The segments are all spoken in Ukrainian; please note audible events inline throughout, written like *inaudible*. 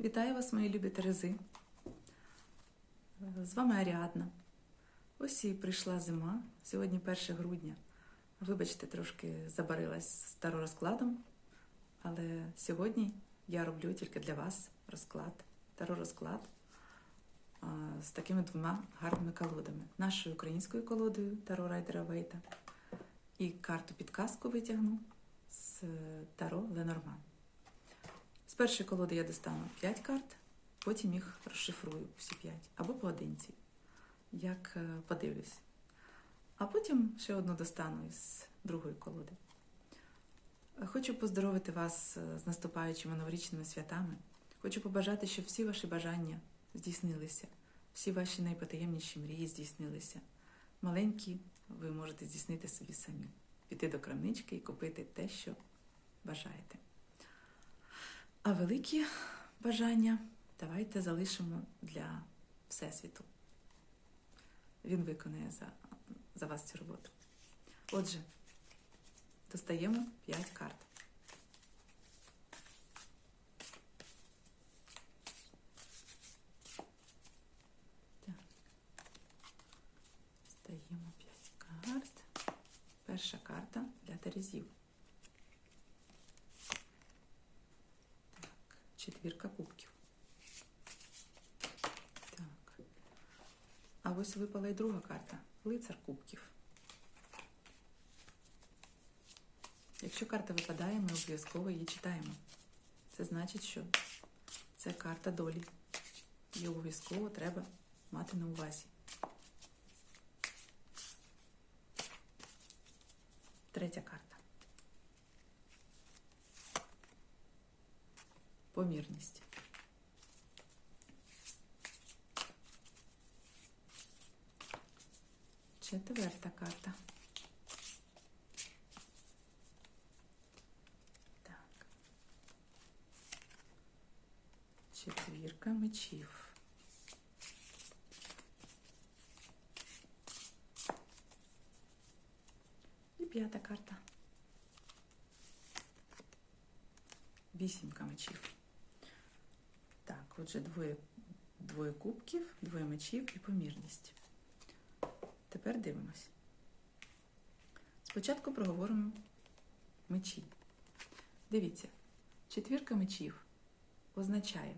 Вітаю вас, мої любі Терези. З вами Аріадна. Ось і прийшла зима. Сьогодні 1 грудня. Вибачте, трошки забарилась старорозкладом, але сьогодні я роблю тільки для вас розклад, таро-розклад з такими двома гарними колодами. Нашою українською колодою Таро Райдера Вейта і карту підказку витягну з Таро Ленорман. Першої колоди я достану 5 карт, потім їх розшифрую всі 5, або поодинці, як е, подивлюсь. А потім ще одну достану із другої колоди. Хочу поздоровити вас е, з наступаючими новорічними святами. Хочу побажати, щоб всі ваші бажання здійснилися, всі ваші найпотаємніші мрії здійснилися. Маленькі ви можете здійснити собі самі, піти до крамнички і купити те, що бажаєте. А великі бажання давайте залишимо для Всесвіту. Він виконає за, за вас цю роботу. Отже, достаємо 5 карт. Достаємо 5 карт. Перша карта для Терезів. Четвірка кубків. Так. А ось випала і друга карта. Лицар кубків. Якщо карта випадає, ми обов'язково її читаємо. Це значить, що це карта долі. Її обов'язково треба мати на увазі. Помірність. Четверта карта. Так. Четвірка мечів. І п'ята карта. Вісімка мечів. Отже, двоє, двоє кубків, двоє мечів і помірність. Тепер дивимось. Спочатку проговоримо мечі. Дивіться, четвірка мечів означає,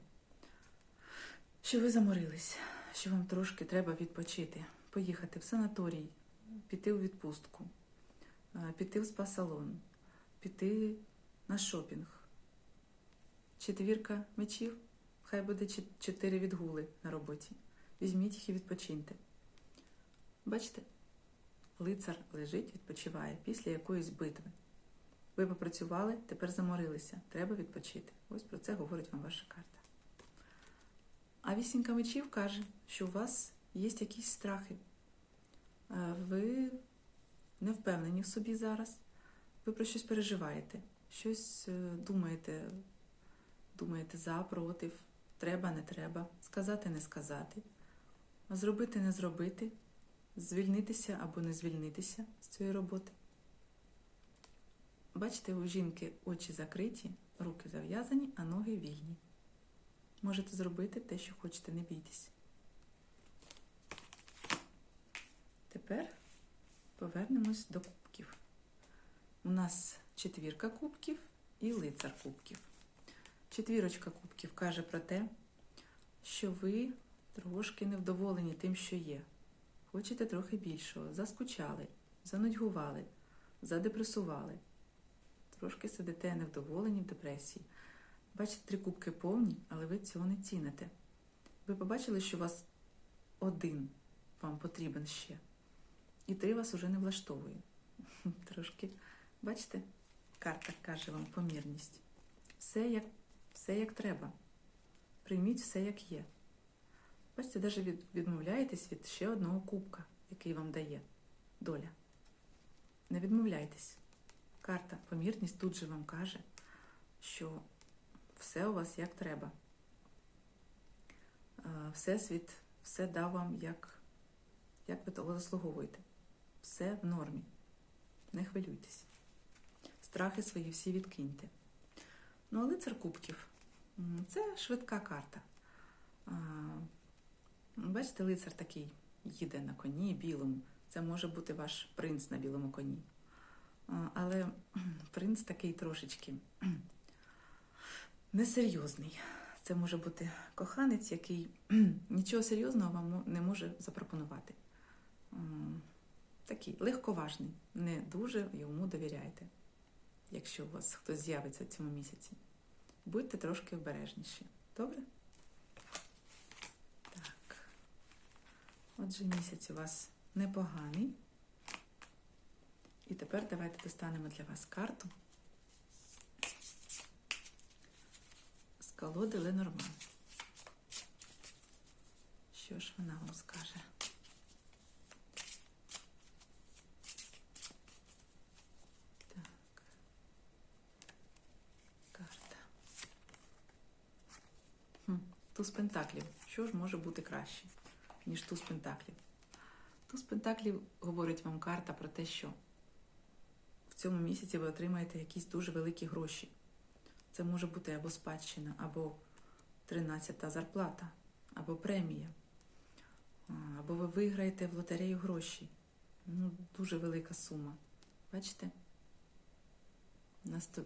що ви заморились, що вам трошки треба відпочити, поїхати в санаторій, піти у відпустку, піти в спа-салон, піти на шопінг. Четвірка мечів, хай буде чотири відгули на роботі. Візьміть їх і відпочиньте. Бачите, лицар лежить, відпочиває після якоїсь битви. Ви попрацювали, тепер заморилися. Треба відпочити. Ось про це говорить вам ваша карта. А вісінька мечів каже, що у вас є якісь страхи. Ви не впевнені в собі зараз. Ви про щось переживаєте, щось е, думаєте, думаєте за, проти, треба, не треба, сказати, не сказати, зробити, не зробити, звільнитися або не звільнитися з цієї роботи. Бачите, у жінки очі закриті, руки зав'язані, а ноги вільні. Можете зробити те, що хочете, не бійтесь. Тепер повернемось до кубків. У нас четвірка кубків і лицар кубків. Четвірочка кубків каже про те, що ви трошки невдоволені тим, що є. Хочете трохи більшого, заскучали, занудьгували, задепресували. Трошки сидите невдоволені в депресії. Бачите, три кубки повні, але ви цього не ціните. Ви побачили, що вас один вам потрібен ще, і три вас уже не влаштовує. *laughs* Трошки, бачите, карта каже вам помірність. Все як, все як треба. Прийміть все як є. Бачите, навіть від, відмовляєтесь від ще одного кубка, який вам дає доля. Не відмовляйтесь. Карта помірність тут же вам каже, що все у вас як треба. Е, Всесвіт все дав вам, як, як ви того заслуговуєте. Все в нормі. Не хвилюйтесь. Страхи свої всі відкиньте. Ну, а лицар кубків Це швидка карта. Бачите, лицар такий їде на коні білому. Це може бути ваш принц на білому коні. Але *clears throat* принц такий трошечки *clears throat* несерйозний. Це може бути коханець, який *clears throat* нічого серйозного вам не може запропонувати. Такий легковажний, не дуже йому довіряйте, якщо у вас хтось з'явиться в цьому місяці. Будьте трошки обережніші. Добре? Так. Отже, місяць у вас непоганий. І тепер давайте достанемо для вас карту з колоди Ленорман. Що ж вона вам скаже? Так. Карта. Хм, туз пентаклів. Що ж може бути краще, ніж туз пентаклів? Туз пентаклів говорить вам карта про те, що в цьому місяці ви отримаєте якісь дуже великі гроші. Це може бути або спадщина, або 13-та зарплата, або премія. Або ви виграєте в лотерею гроші. Ну, дуже велика сума. Бачите?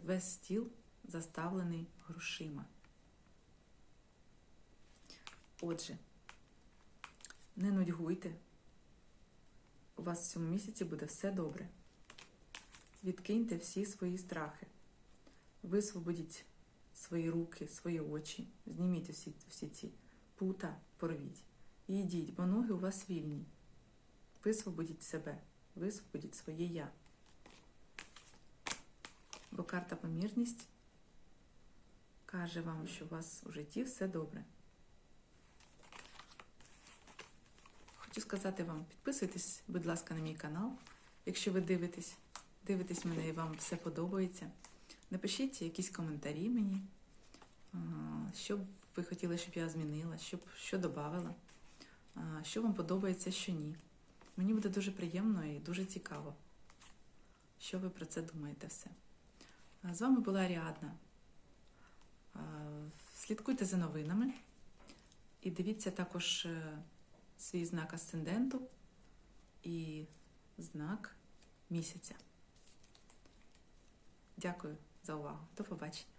Весь стіл заставлений грошима. Отже, не нудьгуйте. У вас в цьому місяці буде все добре. Відкиньте всі свої страхи. Висвободіть свої руки, свої очі, зніміть всі, всі ці пута, порвіть. І йдіть, бо ноги у вас вільні. Висвободіть себе, висвободіть своє я. Бо карта помірність каже вам, що у вас у житті все добре. Хочу сказати вам, підписуйтесь, будь ласка, на мій канал. Якщо ви дивитесь, дивитесь мене і вам все подобається. Напишіть якісь коментарі мені, що б ви хотіли, щоб я змінила, щоб, що додавала, що вам подобається, що ні. Мені буде дуже приємно і дуже цікаво, що ви про це думаєте все. З вами була Аріадна. Слідкуйте за новинами і дивіться також е, свій знак асценденту і знак місяця. Дякую за увагу. До побачення.